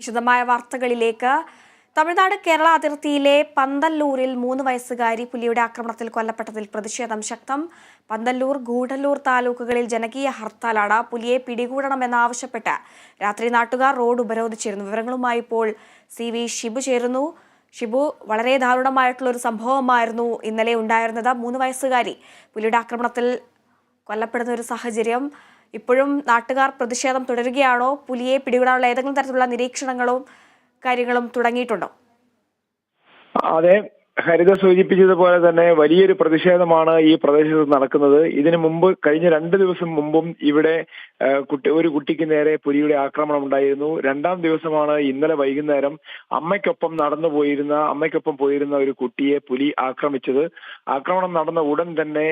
വിശദമായ വാർത്തകളിലേക്ക്. തമിഴ്നാട് കേരള അതിർത്തിയിലെ പന്തല്ലൂരിൽ മൂന്ന് വയസ്സുകാരി പുലിയുടെ ആക്രമണത്തിൽ കൊല്ലപ്പെട്ടതിൽ പ്രതിഷേധം ശക്തം. പന്തല്ലൂർ ഗൂഢല്ലൂർ താലൂക്കുകളിൽ ജനകീയ ഹർത്താലാണ് പുലിയെ പിടികൂടണമെന്നാവശ്യപ്പെട്ട് രാത്രി നാട്ടുകാർ റോഡ് ഉപരോധിച്ചിരുന്നു. വിവരങ്ങളുമായി ഇപ്പോൾ സി വി ഷിബു ചേരുന്നു. ഷിബു വളരെ ദാരുണമായിട്ടുള്ള ഒരു സംഭവമായിരുന്നു ഇന്നലെ ഉണ്ടായിരുന്നത്. മൂന്ന് വയസ്സുകാരി പുലിയുടെ ആക്രമണത്തിൽ കൊല്ലപ്പെടുന്ന ഒരു സാഹചര്യം ഇപ്പോഴും നാട്ടുകാർ പ്രതിഷേധം തുടരുകയാണോ? പുലിയെ പിടികൂടാനുള്ള ഏതെങ്കിലും തരത്തിലുള്ള നിരീക്ഷണങ്ങളും കാര്യങ്ങളും തുടങ്ങിയിട്ടുണ്ടോ? അതെ ഹരിത സൂചിപ്പിച്ചതുപോലെ തന്നെ വലിയൊരു പ്രതിഷേധമാണ് ഈ പ്രദേശത്ത് നടക്കുന്നത്. ഇതിനു മുമ്പ് കഴിഞ്ഞ രണ്ട് ദിവസം മുമ്പും ഇവിടെ കുട്ടി ഒരു കുട്ടിക്ക് നേരെ പുലിയുടെ ആക്രമണം ഉണ്ടായിരുന്നു. രണ്ടാം ദിവസമാണ് ഇന്നലെ വൈകുന്നേരം അമ്മയ്ക്കൊപ്പം നടന്നു പോയിരുന്ന അമ്മയ്ക്കൊപ്പം പോയിരുന്ന ഒരു കുട്ടിയെ പുലി ആക്രമിച്ചത്. ആക്രമണം നടന്ന ഉടൻ തന്നെ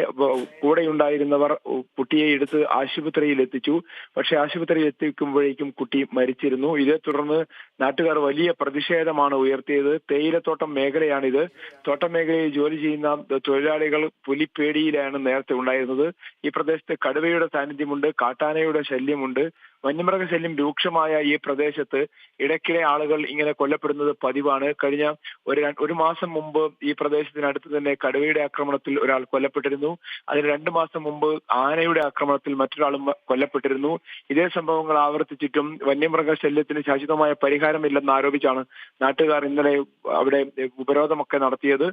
കൂടെയുണ്ടായിരുന്നവർ കുട്ടിയെ എടുത്ത് ആശുപത്രിയിൽ എത്തിച്ചു. പക്ഷെ ആശുപത്രിയിൽ എത്തിക്കുമ്പോഴേക്കും കുട്ടി മരിച്ചിരുന്നു. ഇതേ തുടർന്ന് നാട്ടുകാർ വലിയ പ്രതിഷേധമാണ് ഉയർത്തിയത്. തേയിലത്തോട്ടം മേഖലയാണിത്. തോട്ടം മേഖലയിൽ ജോലി ചെയ്യുന്ന തൊഴിലാളികൾ പുലിപ്പേടിയിലാണ് നേരത്തെ ഉണ്ടായിരുന്നത്. ഈ പ്രദേശത്ത് കടുവയുടെ സാന്നിധ്യമുണ്ട് കാട്ടാനയുടെ ശല്യമുണ്ട്. വന്യമൃഗ ശല്യം രൂക്ഷമായ ഈ പ്രദേശത്ത് ഇടയ്ക്കിടെ ആളുകൾ ഇങ്ങനെ കൊല്ലപ്പെടുന്നത് പതിവാണ്. കഴിഞ്ഞ ഒരു ഒരു മാസം മുമ്പ് ഈ പ്രദേശത്തിനടുത്ത് തന്നെ കടുവയുടെ ആക്രമണത്തിൽ ഒരാൾ കൊല്ലപ്പെട്ടിരുന്നു. അതിന് രണ്ടു മാസം മുമ്പ് ആനയുടെ ആക്രമണത്തിൽ മറ്റൊരാളും കൊല്ലപ്പെട്ടിരുന്നു. ഇതേ സംഭവങ്ങൾ ആവർത്തിച്ചിട്ടും വന്യമൃഗശല്യത്തിന് ശാശ്വതമായ പരിഹാരമില്ലെന്ന് ആരോപിച്ചാണ് നാട്ടുകാർ ഇന്നലെ അവിടെ ഉപരോധമൊക്കെ നടത്തിയത്.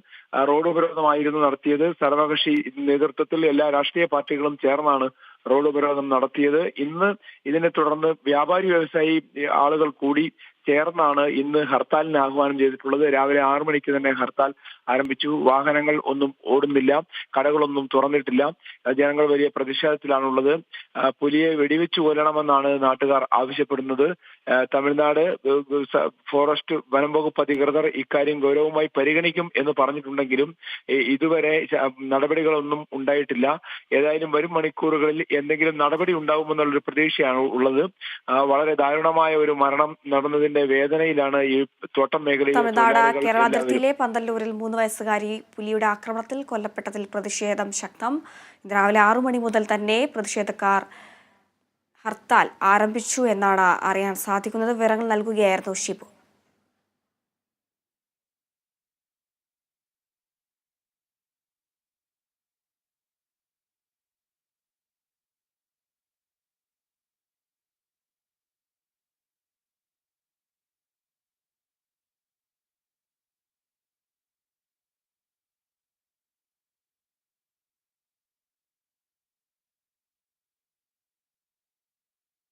റോഡ് ഉപരോധമായിരുന്നു നടത്തിയത്. സർവകക്ഷി നേതൃത്വത്തിൽ എല്ലാ രാഷ്ട്രീയ പാർട്ടികളും ചേർന്നാണ് റോഡ് ഉപരോധം നടത്തിയത്. ഇന്ന് ഇതിനെ തുടർന്ന് വ്യാപാരി വ്യവസായി ആളുകൾ കൂടി ചേർന്നാണ് ഇന്ന് ഹർത്താലിന് ആഹ്വാനം ചെയ്തിട്ടുള്ളത്. രാവിലെ ആറു മണിക്ക് തന്നെ ഹർത്താൽ ആരംഭിച്ചു. വാഹനങ്ങൾ ഒന്നും ഓടുന്നില്ല. കടകളൊന്നും തുറന്നിട്ടില്ല. ജനങ്ങൾ വലിയ പ്രതിഷേധത്തിലാണുള്ളത്. പുലിയെ വെടിവെച്ചു കൊല്ലണമെന്നാണ് നാട്ടുകാർ ആവശ്യപ്പെടുന്നത്. തമിഴ്നാട് ഫോറസ്റ്റ് വനം വകുപ്പ് അധികൃതർ ഇക്കാര്യം ഗൗരവമായി പരിഗണിക്കും എന്ന് പറഞ്ഞിട്ടുണ്ടെങ്കിലും ഇതുവരെ നടപടികളൊന്നും ഉണ്ടായിട്ടില്ല. ഏതായാലും വരും മണിക്കൂറുകളിൽ എന്തെങ്കിലും നടപടി ഉണ്ടാകുമെന്നുള്ളൊരു പ്രതീക്ഷയാണ് ഉള്ളത്. വളരെ ദാരുണമായ ഒരു മരണം നടന്നതിന്റെ വേദനയിലാണ് ഈ തോട്ടം മേഖലയിൽ തമിഴ്നാട് കേരള. അതിർത്തിയിലെ പന്തല്ലൂരിൽ മൂന്ന് വയസ്സുകാരി പുലിയുടെ ആക്രമണത്തിൽ കൊല്ലപ്പെട്ടതിൽ പ്രതിഷേധം ശക്തം ഇന്ന് രാവിലെ ആറു മണി മുതൽ തന്നെ പ്രതിഷേധക്കാർ ഹർത്താൽ ആരംഭിച്ചു എന്നാണ് അറിയാൻ സാധിക്കുന്നത് വിവരങ്ങൾ നൽകുകയായിരുന്നു ഷിബു